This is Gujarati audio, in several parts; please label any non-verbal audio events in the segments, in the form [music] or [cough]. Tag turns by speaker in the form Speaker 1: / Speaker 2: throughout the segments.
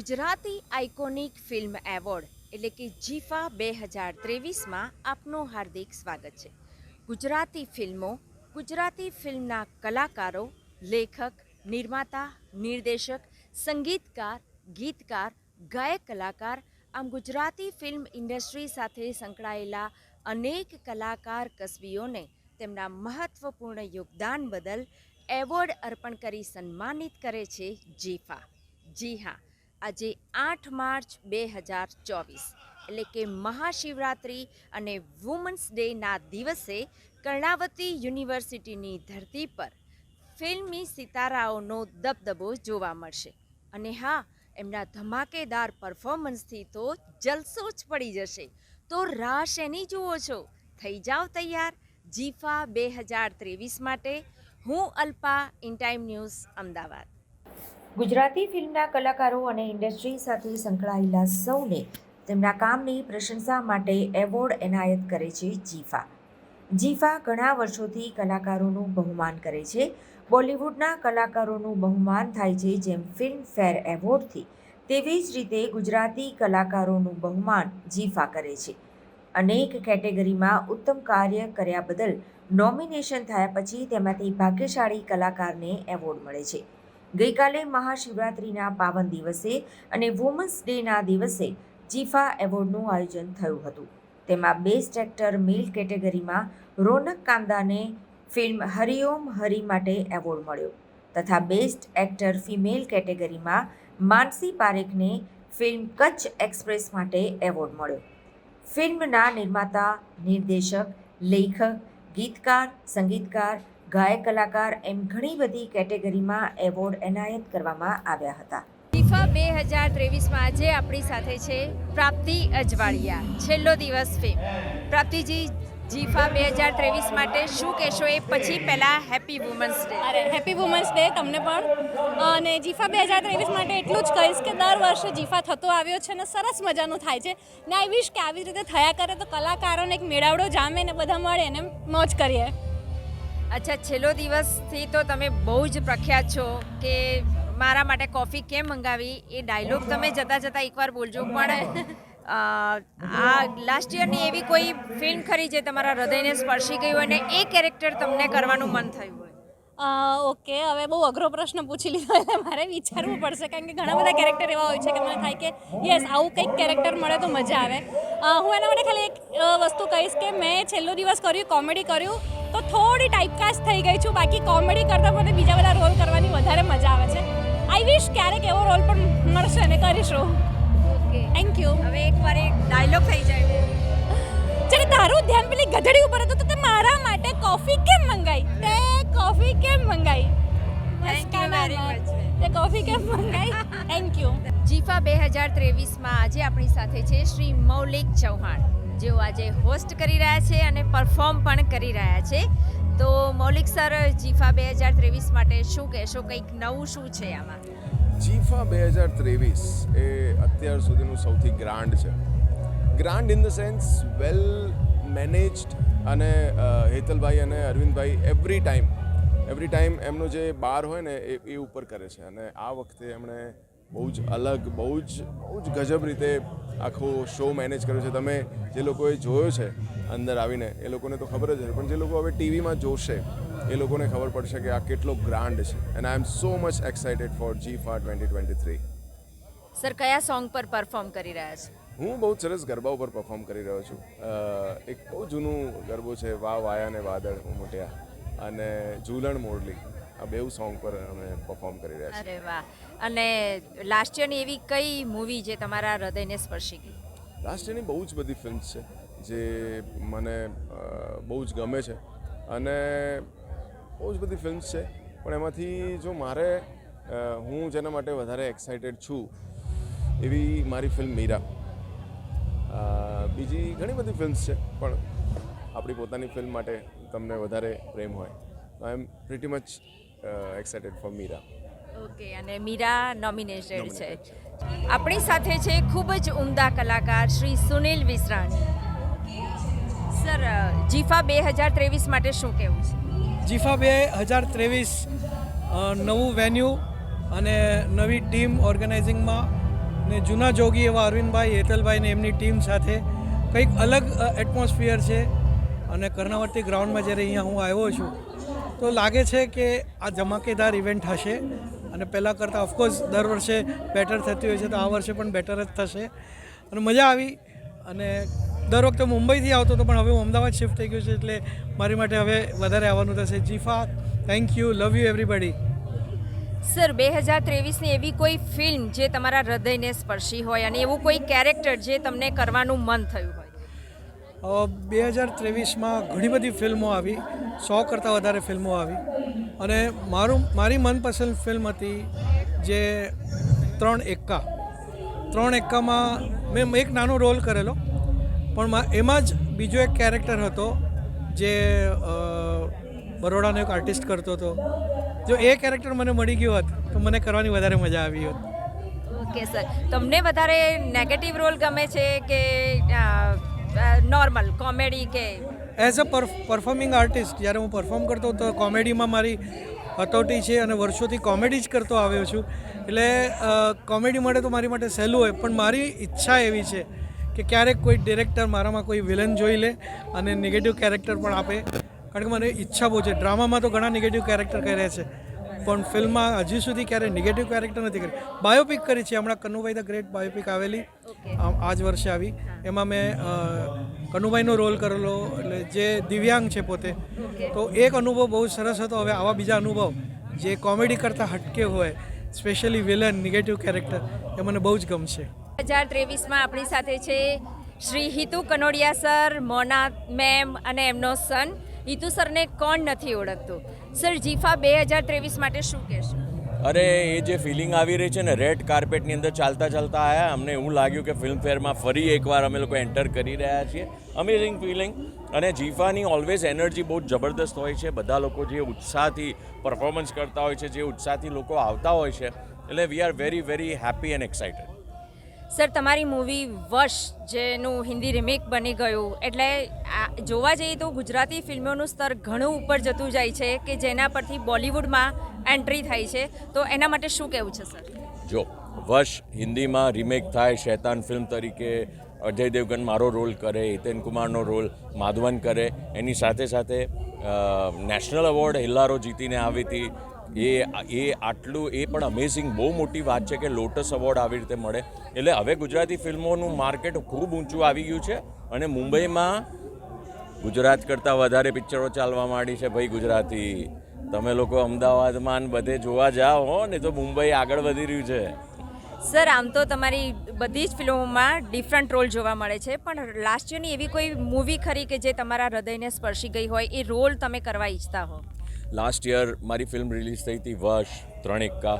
Speaker 1: ગુજરાતી આઇકોનિક ફિલ્મ એવોર્ડ, એટલે કે જીફા બે હજાર ત્રેવીસમાં આપનું હાર્દિક સ્વાગત છે. ગુજરાતી ફિલ્મો, ગુજરાતી ફિલ્મના કલાકારો, લેખક, નિર્માતા, નિર્દેશક, સંગીતકાર, ગીતકાર, ગાયક કલાકાર, આમ ગુજરાતી ફિલ્મ ઇન્ડસ્ટ્રી સાથે સંકળાયેલા અનેક કલાકાર કસબીઓને તેમના મહત્વપૂર્ણ યોગદાન બદલ એવોર્ડ અર્પણ કરી સન્માનિત કરે છે જીફા. જી હા આજે આઠ માર્ચ બે હજાર ચોવીસ. એટલે કે મહાશિવરાત્રિ અને વુમન્સ ડેના દિવસે કર્ણાવતી યુનિવર્સિટીની ધરતી પર ફિલ્મી સિતારાઓનો દબદબો જોવા મળશે. અને હા, એમના ધમાકેદાર પરફોર્મન્સથી તો જલસો જ પડી જશે. તો રાહ શેની જુઓ છો. થઈ જાઓ તૈયાર. જીફા બે હજાર ત્રેવીસ માટે. હું Alpa, in time news, Ahmedabad. Gujarati ફિલ્મના કલાકારો અને ઇન્ડસ્ટ્રી સાથે સંકળાયેલા સૌને તેમના કામની પ્રશંસા માટે એવોર્ડ એનાયત કરે છે જીફા. જીફા ઘણા વર્ષોથી કલાકારોનું બહુમાન કરે છે. બોલિવૂડના કલાકારોનું બહુમાન થાય છે જેમ ફિલ્મ ફેર એવોર્ડથી. તેવી જ રીતે ગુજરાતી કલાકારોનું બહુમાન જીફા કરે છે. અનેક કેટેગરીમાં ઉત્તમ કાર્ય કર્યા બદલ નોમિનેશન થયા પછી તેમાંથી ભાગ્યશાળી કલાકારને એવોર્ડ મળે છે. ગઈકાલે મહાશિવરાત્રિના પાવન દિવસે અને વુમન્સ ડેના દિવસે જીફા એવોર્ડનું આયોજન થયું હતું. તેમાં બેસ્ટ એક્ટર મેલ કેટેગરીમાં રોનક કાંદાને ફિલ્મ હરિઓમ હરી માટે એવોર્ડ મળ્યો તથા બેસ્ટ એક્ટર ફિમેલ કેટેગરીમાં માનસી પારેખને ફિલ્મ કચ્છ એક્સપ્રેસ માટે એવોર્ડ મળ્યો. ફિલ્મના નિર્માતા, નિર્દેશક, લેખક, ગીતકાર, સંગીતકાર ગાયક કલાકાર એમ ઘણી બધી કેટેગરીમાં એવોર્ડ એનાયત કરવામાં આવ્યા હતા. ફીફા બે હજાર ત્રેવીસમાં આજે આપણી સાથે છે પ્રાપ્તિ અજવાળિયા. છેલ્લો દિવસ ફિલ્મ પ્રાપ્તિજી જીફા બે હજાર ત્રેવીસ માટે શું કહેશો? એ પછી પહેલાં હેપી વુમન્સ ડે
Speaker 2: અરે હેપી વુમન્સ ડે તમને પણ. અને જીફા બે હજાર ત્રેવીસ માટે એટલું જ કહીશ કે દર વર્ષે જીફા થતો આવ્યો છે ને સરસ મજાનું થાય છે. ને આઈ વિશ કે આવી રીતે થયા કરે તો કલાકારોને એક મેળાવડો જામે ને બધા મળે ને મોજ કરીએ.
Speaker 1: અચ્છા, છેલ્લો દિવસથી તો તમે બહુ જ પ્રખ્યાત છો કે મારા માટે કોફી કેમ મંગાવી? એ ડાયલોગ તમે જતાં જતાં એકવાર બોલજો. પણ આ લાસ્ટ યરની એવી કોઈ ફિલ્મ ખરી જે તમારા હૃદયને સ્પર્શી ગઈ હોય અને એ કેરેક્ટર તમને કરવાનું મન થયું હોય?
Speaker 2: ઓકે. હવે બહુ અઘરો પ્રશ્ન પૂછી લીધો એટલે મારે વિચારવું પડશે. કારણ કે ઘણા બધા કેરેક્ટર એવા હોય છે કે મને થાય કે યસ આવું કંઈક કેરેક્ટર મળે તો મજા આવે. હું એના માટે ખાલી એક વસ્તુ કહીશ કે મેં છેલ્લો દિવસ કર્યું કોમેડી કર્યું. તો થોડી ટાઈપકાસ્ટ થઈ ગઈ છું. બાકી કોમેડી કરતાં મને બીજા બધા રોલ કરવાની વધારે મજા આવે છે. આઈ વિશ ક્યારેક એવો રોલ પણ મળશે અને કરીશું.
Speaker 1: ઓકે
Speaker 2: થેન્ક યુ
Speaker 1: હવે એકવાર એક ડાયલોગ થઈ જાય.
Speaker 2: જ્યારે તારું ધ્યાન પેલી ગધડી ઉપર હતું તો તે મારા માટે કોફી કેમ મંગાઈ? તે કોફી કેમ મંગાઈ?
Speaker 1: થેન્ક યુ વેરી મચ
Speaker 2: તે કોફી કેમ મંગાઈ? [laughs] થેન્ક યુ
Speaker 1: જીફા બે હજાર ત્રેવીસમાં આજે આપણી સાથે છે શ્રી મૌલિક ચૌહાણ. જેઓ આજે હોસ્ટ કરી રહ્યા છે અને પરફોર્મ પણ કરી રહ્યા છે. તો મૌલિક સર, જીફા બે હજાર ત્રેવીસ માટે શું કહેશો? કંઈક નવું શું છે આમાં?
Speaker 3: જીફા બે હજાર ત્રેવીસ એ અત્યાર સુધીનું સૌથી ગ્રાન્ડ છે. Grand in the sense well managed અને હેતલભાઈ અને Arvindbhai every time every time એમનો જે બાર હોય ને એ ઉપર કરે છે. અને આ વખતે એમણે બહુ જ અલગ બહુ જ બહુ જ ગજબ રીતે આખો શો મેનેજ કર્યો છે. તમે જે લોકોએ જોયો છે અંદર આવીને એ લોકોને તો ખબર જ હશે પણ જે લોકો હવે ટીવીમાં જોશે એ લોકોને ખબર પડશે કે આ કેટલો ગ્રાન્ડ છે. And I am so much excited for GIFA twenty twenty three
Speaker 1: sir કયા સોંગ પર પરફોર્મ કરી રહ્યા છે?
Speaker 3: હું બહુ સરસ ગરબા ઉપર પરફોર્મ કરી રહ્યો છું. એક બહુ જૂનું ગરબો છે વા વાયા ને વાદળ મોટિયા અને ઝૂલણ મોરલી. આ બેઉ સોંગ પર અમે પરફોર્મ કરી રહ્યા છીએ.
Speaker 1: અરે વાહ. અને લાસ્ટ યરની એવી કઈ મૂવી જે તમારા હૃદયને સ્પર્શી ગઈ?
Speaker 3: લાસ્ટ યરની બહુ જ બધી ફિલ્મ્સ છે જે મને બહુ જ ગમે છે. અને બહુ જ બધી ફિલ્મ્સ છે પણ એમાંથી જો મારે હું જેના માટે વધારે એક્સાઇટેડ છું એવી મારી ફિલ્મ મીરા. બીજી ઘણી બધી ફિલ્મ્સ છે પણ આપણી પોતાની ફિલ્મ માટે તમને વધારે પ્રેમ હોય. તો I am pretty much excited for Meera
Speaker 1: okay અને મીરા નોમિનેટેડ છે. આપણી સાથે છે ખૂબ જ ઉમદા કલાકાર શ્રી સુનિલ વિસરાણી સર જીફા બે હજાર ત્રેવીસ માટે શું કહેવું છે?
Speaker 4: જીફા બે હજાર ત્રેવીસ નવું વેન્યુ અને નવી ટીમ ઓર્ગેનાઇઝિંગમાં ને જૂના જોગી એવા અરવિંદભાઈ હેતલભાઈ ને એમની ટીમ સાથે કંઈક અલગ એટમોસ્ફિયર છે. અને કર્ણાવતી ગ્રાઉન્ડમાં જ્યારે અહીંયા હું આવ્યો છું તો લાગે છે કે આ ધમાકેદાર ઇવેન્ટ હશે અને પહેલાં કરતાં ઓફકોર્સ દર વર્ષે બેટર થતી હોય છે તો આ વર્ષે પણ બેટર જ થશે. અને મજા આવી. અને દર વખતે મુંબઈથી આવતો હતો, પણ હવે હું અમદાવાદ શિફ્ટ થઈ ગયો છે એટલે મારી માટે હવે વધારે આવવાનું થશે. GIFA thank you love you everybody
Speaker 1: sir બે હજાર ત્રેવીસની એવી કોઈ ફિલ્મ જે તમારા હૃદયને સ્પર્શી હોય અને એવું કોઈ કેરેક્ટર જે તમને કરવાનું મન થયું
Speaker 4: બે હજાર ત્રેવીસમાં ઘણી બધી ફિલ્મો આવી, સો કરતાં વધારે ફિલ્મો આવી. અને મારું, મારી મનપસંદ ફિલ્મ હતી જે ત્રણ એક્કા. ત્રણ એક્કામાં મેં એક નાનો રોલ કરેલો, પણ એમાં જ બીજો એક કેરેક્ટર હતો જે બરોડાનો એક આર્ટિસ્ટ કરતો હતો. જો એ કેરેક્ટર મને મળી ગયો હોત, તો મને કરવાની વધારે મજા આવી હોત.
Speaker 1: Okay, sir. તમને વધારે નેગેટિવ રોલ ગમે છે કે નોર્મલ કોમેડી કે
Speaker 4: એઝ અ પરફોર્મિંગ આર્ટિસ્ટ જ્યારે હું પરફોર્મ કરતો તો કોમેડીમાં મારી હતોટી છે અને વર્ષોથી કોમેડી જ કરતો આવ્યો છું. એટલે કોમેડી માટે તો મારી માટે સહેલું હોય, પણ મારી ઈચ્છા એવી છે કે ક્યારેક કોઈ ડિરેક્ટર મારામાં કોઈ વિલન જોઈ લે અને નેગેટિવ કેરેક્ટર પણ આપે. કારણ કે મને ઈચ્છા બહુ છે. ડ્રામામાં તો ઘણા નેગેટિવ કેરેક્ટર કર્યા છે. પણ ફિલ્મમાં હજી સુધી ક્યારેય નેગેટિવ કેરેક્ટર નથી કરી. બાયોપિક કરી છે. હમણાં કનુભાઈ ધ ગ્રેટ બાયોપિક આવેલી. આ જ વર્ષે આવી. એમાં મેં કનુભાઈનો રોલ કરેલો એટલે જે દિવ્યાંગ છે પોતે. તો એક અનુભવ બહુ સરસ હતો. હવે આવા બીજા અનુભવ. જે કોમેડી કરતાં હટકે હોય સ્પેશિયલી વિલન નેગેટિવ કેરેક્ટર એ મને બહુ જ ગમશે.
Speaker 1: હજાર ત્રેવીસમાં આપણી સાથે છે શ્રી હિતુ કનોડિયા સર મોના મેમ અને એમનો સન હિતુ સરને કોણ નથી ઓળખતું? સર, જીફા બે હજાર ત્રેવીસ માટે શું કહેશો?
Speaker 5: અરે, એ જે ફિલિંગ આવી રહી છે ને રેડ કાર્પેટની અંદર ચાલતા ચાલતા આવ્યા અમને એવું લાગ્યું કે ફિલ્મ ફેરમાં ફરી એકવાર અમે લોકો એન્ટર કરી રહ્યા છીએ. અમેઝિંગ ફિલિંગ અને જીફાની ઓલવેઝ એનર્જી બહુ જબરદસ્ત હોય છે. બધા લોકો જે ઉત્સાહથી પરફોર્મન્સ કરતા હોય છે, જે ઉત્સાહથી લોકો આવતા હોય છે, એટલે we are very very happy and excited
Speaker 1: sir, તમારી મૂવી વશ, જેનું હિન્દી રિમેક બની ગયું, એટલે જોવા જઈએ તો ગુજરાતી ફિલ્મોનું સ્તર ઘણું ઉપર જતું જાય છે કે જેના પરથી બોલિવૂડમાં એન્ટ્રી થાય છે. તો એના માટે શું કહેવું છે, સર?
Speaker 5: જો, વશ હિન્દીમાં રિમેક થાય, શૈતાન ફિલ્મ તરીકે અજય દેવગન મારો રોલ કરે, હિતેન કુમારનો રોલ માધવન કરે, એની સાથે સાથે નેશનલ એવોર્ડ હિલ્લારો જીતીને આવી હતી. એ એ આટલું, એ પણ અમેઝિંગ બહુ મોટી વાત છે કે લોટસ એવોર્ડ આવી રીતે મળે. એટલે હવે ગુજરાતી ફિલ્મોનું માર્કેટ ખૂબ ઊંચું આવી ગયું છે અને મુંબઈમાં ગુજરાત કરતાં વધારે પિક્ચરો ચાલવા માંડી છે ભાઈ ગુજરાતી. તમે લોકો અમદાવાદમાં બધે જોવા જાઓ હો ને તો મુંબઈ આગળ વધી રહ્યું છે.
Speaker 1: સર આમ તો તમારી બધી જ ફિલ્મોમાં ડિફરન્ટ રોલ જોવા મળે છે પણ લાસ્ટ યરની એવી કોઈ મૂવી ખરી કે જે તમારા હૃદયને સ્પર્શી ગઈ હોય એ રોલ તમે કરવા ઈચ્છતા હો?
Speaker 5: લાસ્ટ યર મારી ફિલ્મ રિલીઝ થઈ હતી વર્ષ ત્રણ એક્કા.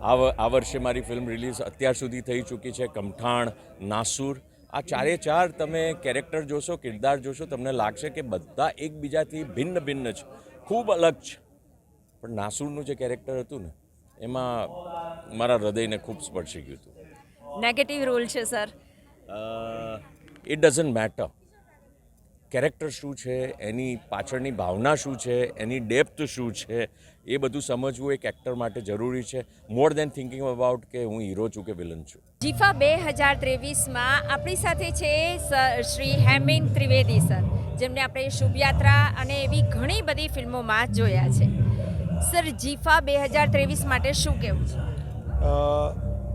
Speaker 5: આ આ વર્ષે મારી ફિલ્મ રિલીઝ અત્યાર સુધી થઈ ચૂકી છે કમઠાણ નાસુર. આ ચારે ચાર તમે કેરેક્ટર જોશો કિરદાર જોશો તમને લાગશે કે બધા એકબીજાથી ભિન્ન ભિન્ન છે. ખૂબ અલગ છે. પણ નાસુરનું જે કેરેક્ટર હતું ને એમાં મારા હૃદયને ખૂબ સ્પર્શી ગયું હતું.
Speaker 1: નેગેટિવ રોલ છે sir
Speaker 5: it doesn't matter character શું છે એની પાછળની ભાવના શું છે એની ડેપ્થ શું છે એ બધું સમજવું એક એક્ટર માટે જરૂરી છે. મોર દેન થિંકિંગ અબાઉટ કે હું હીરો છું કે વિલન છું.
Speaker 1: જીફા બે હજાર ત્રેવીસમાં આપણી સાથે છે શ્રી હેમિન ત્રિવેદી સર જેમને આપણે શુભયાત્રા અને એવી ઘણી બધી ફિલ્મોમાં જોયા છે. સર જીફા બે હજાર ત્રેવીસ માટે શું કહેવું છે?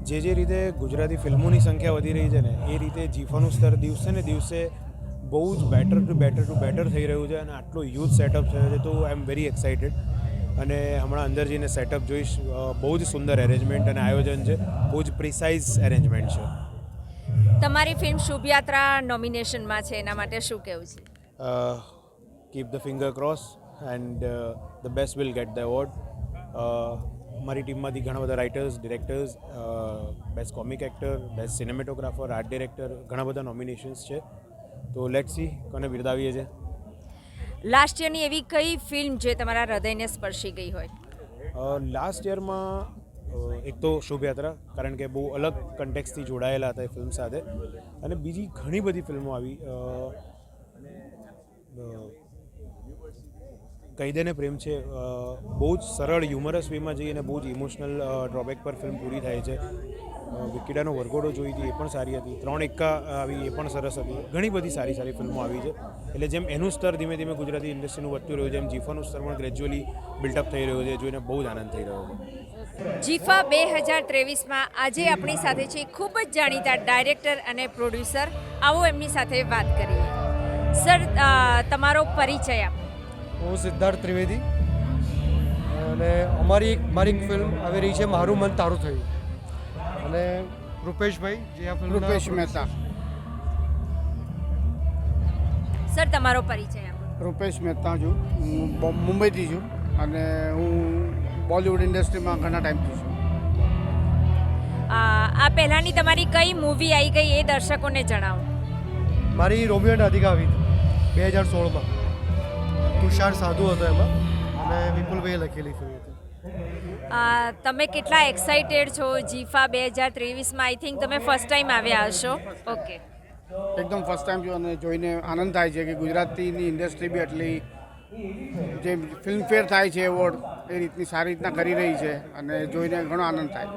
Speaker 6: જે જે રીતે ગુજરાતી ફિલ્મોની સંખ્યા વધી રહી છે ને એ રીતે જીફાનું સ્તર દિવસે ને દિવસે બહુ જ better to better to better થઈ રહ્યું છે અને આટલો યુથ સેટઅપ થયો છે તો આઈ એમ વેરી એક્સાઇટેડ અને હમણાં અંદર જઈને સેટઅપ જોઈશ બહુ જ સુંદર એરેન્જમેન્ટ અને આયોજન છે. બહુ જ પ્રિસાઇઝ એરેન્જમેન્ટ છે.
Speaker 1: તમારી ફિલ્મ શુભયાત્રા નોમિનેશનમાં છે એના માટે શું કહેવું છે?
Speaker 6: Keep the finger cross and the best will get the award મારી ટીમમાંથી ઘણા બધા writers directors best comic actor best cinematographer art director ઘણા બધા નોમિનેશન્સ છે. તો લેટ સી કોને બિરદાવીએ છે?
Speaker 1: લાસ્ટ યરની એવી કઈ ફિલ્મ જે તમારા હૃદયને સ્પર્શી ગઈ હોય?
Speaker 6: લાસ્ટ યરમાં એક તો શોભયાત્રા કારણ કે બહુ અલગ કન્ટેક્સથી જોડાયેલા હતા એ ફિલ્મ સાથે. અને બીજી ઘણી બધી ફિલ્મો આવી અ, અ, કહી દેને પ્રેમ છે બહુ જ સરળ હ્યુમરસ વેમાં જઈને બહુ જ ઇમોશનલ ડ્રોબેક પર ફિલ્મ પૂરી થાય છે. વિકીડાનો વરઘોડો જોઈ હતી એ પણ સારી હતી. ત્રણ એક્કા આવી એ પણ સરસ હતી. ઘણી બધી સારી સારી ફિલ્મો આવી છે. એટલે જેમ એનું સ્તર ધીમે ધીમે ગુજરાતી ઇન્ડસ્ટ્રીનું વધતું રહ્યું છે એમ જીફાનું સ્તર પણ ગ્રેજ્યુઅલી બિલ્ડઅપ થઈ રહ્યું છે જોઈને બહુ જ આનંદ થઈ રહ્યો છે.
Speaker 1: જીફા બે હજાર ત્રેવીસમાં આજે આપણી સાથે છે ખૂબ જ જાણીતા ડાયરેક્ટર અને પ્રોડ્યુસર આવો એમની સાથે વાત કરીએ. સર તમારો પરિચય આપો.
Speaker 7: હું સિદ્ધાર્થ ત્રિવેદી. અને અમારી એક મારી ફિલ્મ આવી રહી છે મારું મન તારું થયું. અને રૂપેશભાઈ જે આ
Speaker 8: રૂપેશ મહેતા.
Speaker 1: સર તમારો પરિચય આપો.
Speaker 8: રૂપેશ મહેતા છું. હું મુંબઈથી છું અને હું બોલિવૂડ ઇન્ડસ્ટ્રીમાં ઘણા ટાઈમથી છું.
Speaker 1: આ પહેલાંની તમારી કઈ મૂવી આવી ગઈ એ દર્શકોને જણાવો.
Speaker 7: મારી રોમિયો અને અધિકા આવી હતી બે હજાર સોળમાં. તુષાર સાધુ હતો એમાં અને વિપુલભાઈએ લખેલી
Speaker 1: અ, તમે કેટલા એક્સાઇટેડ છો? જીફા બે હજાર ત્રેવીસમાં આઈ થિંક તમે ફર્સ્ટ ટાઈમ આવ્યા હશો. ઓકે
Speaker 8: એકદમ ફર્સ્ટ ટાઈમ છું અને જોઈને આનંદ થાય છે કે ગુજરાતીની ઇન્ડસ્ટ્રી બી આટલી જે ફિલ્મફેર થાય છે એવોર્ડ એ રીતની સારી રીતના કરી રહી છે અને જોઈને ઘણો આનંદ થાય.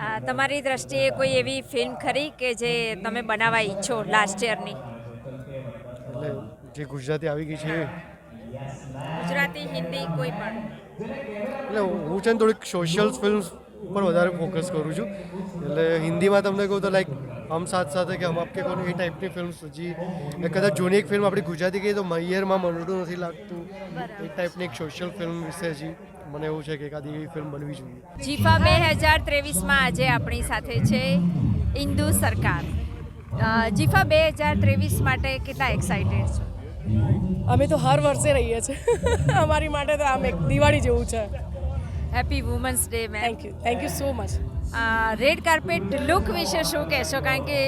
Speaker 8: છે
Speaker 1: તમારી દ્રષ્ટિએ કોઈ એવી ફિલ્મ ખરી કે જે તમે બનાવવા ઈચ્છો લાસ્ટ યરની
Speaker 7: એટલે જે ગુજરાતી આવી ગઈ છે
Speaker 1: ગુજરાતી હિન્દી કોઈ પણ?
Speaker 7: એટલે હું છે ને થોડીક સોશિયલ ફિલ્મ્સ ઉપર વધારે ફોકસ કરું છું. એટલે હિન્દીમાં તમને કહું તો લાઈક હમ સાથ સાથે કે હમ આપકે કોણ એ ટાઈપની ફિલ્મ્સ હજી કદાચ જૂની એક ફિલ્મ આપણી ગુજરાતી કહીએ તો મૈયરમાં મનડું નથી લાગતું. એ ટાઈપની એક સોશિયલ ફિલ્મ વિશે હજી મને એવું છે કે એકાદી એવી ફિલ્મ બનવી જોઈએ.
Speaker 1: જીફા બે હજાર ત્રેવીસમાં આજે આપણી સાથે છે ઇન્દુ સરકાર. જીફા બે હજાર ત્રેવીસ માટે કેટલા એક્સાઇટેડ છો?
Speaker 9: અમે તો હર વર્ષે રહીએ છીએ. [laughs] અમારી માટે તો આમ એક દિવાળી જેવું છે.
Speaker 1: Happy women's day ma'am
Speaker 9: thank you thank you so much
Speaker 1: red carpet look વિશે શું કહેશો? કારણ કે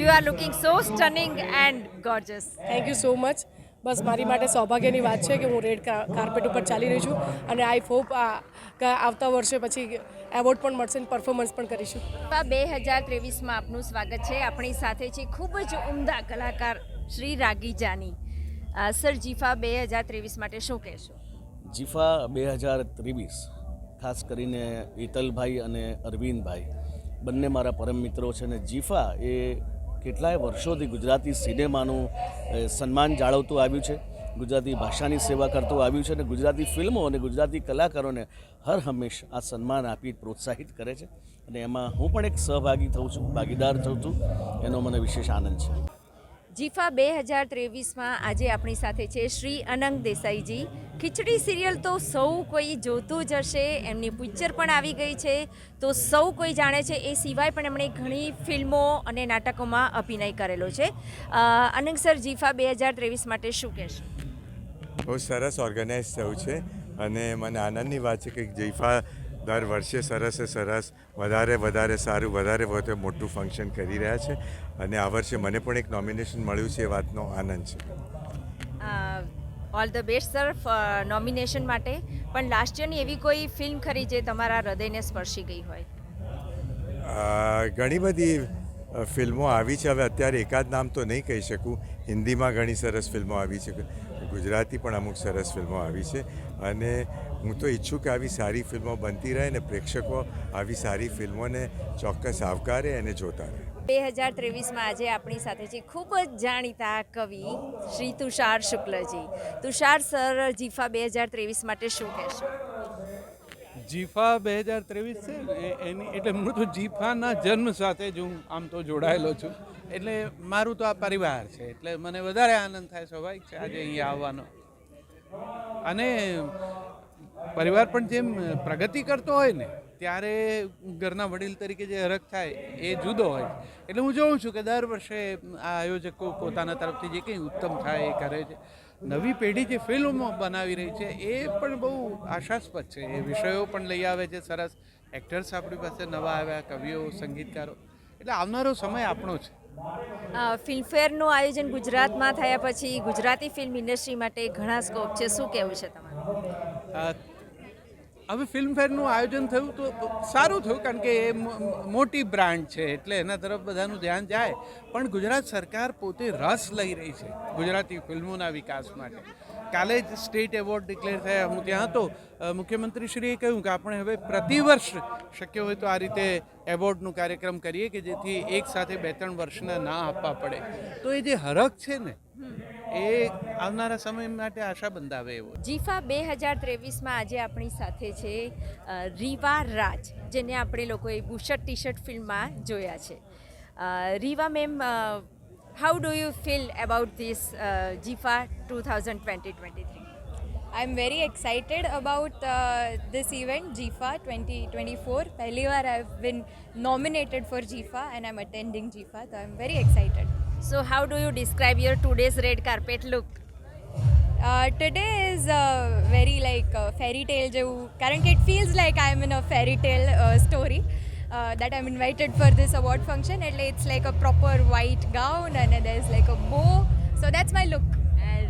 Speaker 1: you are looking so stunning and gorgeous
Speaker 9: thank you so much બસ મારી માટે સૌભાગ્યની વાત છે કે હું રેડ કાર્પેટ ઉપર ચાલી રહી છું અને આઈ હોપ આવતા વર્ષે પછી એવોર્ડ પણ મળશે અને પરફોર્મન્સ પણ કરીશું.
Speaker 1: બે હજાર ત્રેવીસમાં આપનું સ્વાગત છે. આપણી સાથે છે ખૂબ જ ઉમદા કલાકાર શ્રી રાગી જાની સર, જીફા બે હજાર ત્રેવીસ માટે શું કહેશો?
Speaker 10: જીફા બે હજાર ત્રેવીસ, ખાસ કરીને હિતલભાઈ અને અરવિંદભાઈ. બંને મારા પરમ મિત્રો છે અને જીફા એ કેટલાય વર્ષોથી ગુજરાતી સિનેમાનું સન્માન જાળવતું આવ્યું છે, ગુજરાતી ભાષાની સેવા કરતું આવ્યું છે અને ગુજરાતી ફિલ્મો અને ગુજરાતી કલાકારોને હર હંમેશ આ સન્માન આપી પ્રોત્સાહિત કરે છે. અને એમાં હું પણ એક સહભાગી થઉં છું, ભાગીદાર થઉં છું. એનો મને વિશેષ આનંદ છે.
Speaker 1: જીફા બે હજાર ત્રેવીસમાં આજે આપણી સાથે છે શ્રી અનંગ દેસાઈજી. ખીચડી સિરિયલ તો સૌ કોઈ જોતું જ હશે, એમની પિક્ચર પણ આવી ગઈ છે. તો સૌ કોઈ જાણે છે, એ સિવાય પણ એમણે ઘણી ફિલ્મો અને નાટકોમાં અભિનય કરેલો છે. અનંગ સર, જીફા બે હજાર ત્રેવીસ માટે શું કહેશો?
Speaker 11: બહુ સરસ ઓર્ગેનાઇઝ થયું છે. અને મને આનંદની વાત છે કે જૈફા દર વર્ષે સરસે સરસ વધારે વધારે સારું વધારે વધારે મોટું ફંક્શન કરી રહ્યા છે અને આ વર્ષે મને પણ એક નોમિનેશન મળ્યું છે એ વાતનો આનંદ છે.
Speaker 1: All the best sir nomination માટે. પણ લાસ્ટ યરની એવી કોઈ ફિલ્મ ખરી જે તમારા હૃદયને સ્પર્શી ગઈ હોય?
Speaker 11: ઘણી બધી ફિલ્મો આવી છે. હવે અત્યારે એકાદ નામ તો નહીં કહી શકું. હિન્દીમાં ઘણી સરસ ફિલ્મો આવી છે. ગુજરાતી પણ અમુક સરસ ફિલ્મો આવી છે. અને હું તો ઈચ્છું કે આવી સારી ફિલ્મો બનતી રહે અને પ્રેક્ષકો આવી સારી ફિલ્મોને ચોક્કસ આવકારે અને જોતા રહે.
Speaker 1: બે હજાર ત્રેવીસમાં આજે આપણી સાથે છે ખૂબ જ જાણીતા કવિ શ્રી તુષાર શુક્લજી. તુષાર સર જીફા બે હજાર ત્રેવીસ માટે શું કહેશો?
Speaker 12: જીફા બે હજાર ત્રેવીસ છે ને, એની એટલે હું તો જીફાના જન્મ સાથે જ હું આમ તો જોડાયેલો છું. એટલે મારું તો આ પરિવાર છે એટલે મને વધારે આનંદ થાય સ્વાભાવિક છે આજે અહીંયા આવવાનો. અને પરિવાર પણ જેમ પ્રગતિ કરતો હોય ને, ત્યારે ઘરના વડીલ તરીકે જે હરખ થાય એ જુદો હોય એટલે હું જોઉં છું કે દર વર્ષે આ આયોજકો પોતાના તરફથી જે કંઈ ઉત્તમ થાય એ કરે છે. નવી પેઢી જે ફિલ્મો બનાવી રહી છે એ પણ બહુ આશાસ્પદ છે. એ વિષયો પણ લઈ આવે છે સરસ. એક્ટર્સ આપણી પાસે નવા આવ્યા, કવિઓ, સંગીતકારો. એટલે આવનારો સમય આપણો છે.
Speaker 1: ફિલ્મફેરનું આયોજન ગુજરાતમાં થયા પછી ગુજરાતી ફિલ્મ ઇન્ડસ્ટ્રી માટે ઘણા સ્કોપ છે. શું કહેવું છે તમારું?
Speaker 12: હવે ફિલ્મફેરનું આયોજન થયું તો સારું થયું કારણ કે એ મોટી બ્રાન્ડ છે એટલે એના તરફ બધાનું ધ્યાન જાય. પણ ગુજરાત સરકાર પોતે રસ લઈ રહી છે ગુજરાતી ફિલ્મોના વિકાસ માટે. કાલે જ સ્ટેટ એવોર્ડ ડિક્લેર થયા હું ત્યાં હતો. મુખ્યમંત્રીશ્રીએ કહ્યું કે આપણે હવે પ્રતિવર્ષ શક્ય હોય તો આ રીતે એવોર્ડનું કાર્યક્રમ કરીએ કે જેથી એક સાથે બે ત્રણ વર્ષના ના આપવા પડે. તો એ જે હરખ છે ને, એ આવનારા સમય માટે આશા બંધાવે એવો.
Speaker 1: જીફા બે હજાર ત્રેવીસમાં આજે આપણી સાથે છે રીવા રાજ, જેને આપણે લોકોએ બુશર્ટ ટી શર્ટ ફિલ્મમાં જોયા છે. Riva ma'am How do you feel about this જીફા two thousand twenty twenty three
Speaker 13: I'm very excited about uh, this event, GIFA 2024. પહેલી વાર I've been nominated for GIFA and I'm attending GIFA, so I'm very excited.
Speaker 1: So how do you describe your today's red carpet look
Speaker 13: Uh, today is uh, very like uh, fairy tale જેવું કારણ કે it feels like I'm in a fairy tale uh, story. Uh, that I'm invited for this award function. એટલે It's like a proper white gown and there's like a bow. So that's my look.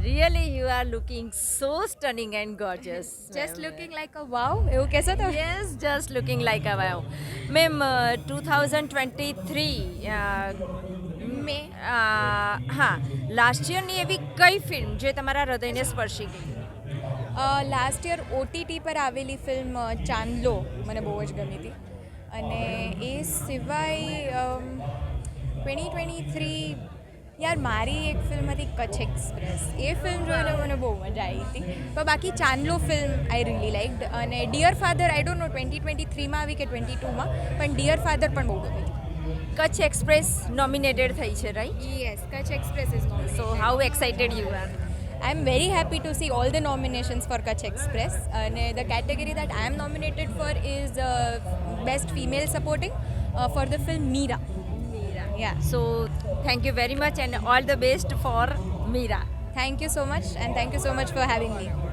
Speaker 1: Really you are looking so stunning and gorgeous
Speaker 13: Just looking like a wow. એવું કહેશો તમે
Speaker 1: Yes, just looking like a wow. Ma'am, uh, 2023 મે હા લાસ્ટ યરની એવી કઈ ફિલ્મ જે તમારા હૃદયને સ્પર્શી ગઈ
Speaker 13: લાસ્ટ યર ઓટીટી પર આવેલી ફિલ્મ અ, ચાંદલો મને બહુ જ ગમી હતી અને એ સિવાય ટ્વેન્ટી ટ્વેન્ટી થ્રી યાર મારી એક ફિલ્મ હતી કચ્છ એક્સપ્રેસ એ ફિલ્મ જોઈને મને બહુ મજા આવી હતી. પણ બાકી Chandlo film I really liked અને dear father I don't know twenty twenty થ્રીમાં આવી કે ટ્વેન્ટી ટુમાં પણ ડિયર ફાધર પણ બહુ ગમી
Speaker 1: કચ્છ એક્સપ્રેસ નોમિનેટેડ થઈ છે
Speaker 13: right yes Kutch Express is
Speaker 1: so how excited you are
Speaker 13: I am very happy to see all the nominations for Kutch Express અને the category that I am nominated for uh, Best Female Supporting uh, for the film Meera. Meera. Yeah.
Speaker 1: So thank you very much and all the best for Meera.
Speaker 13: Thank you so much and thank you so much for having me.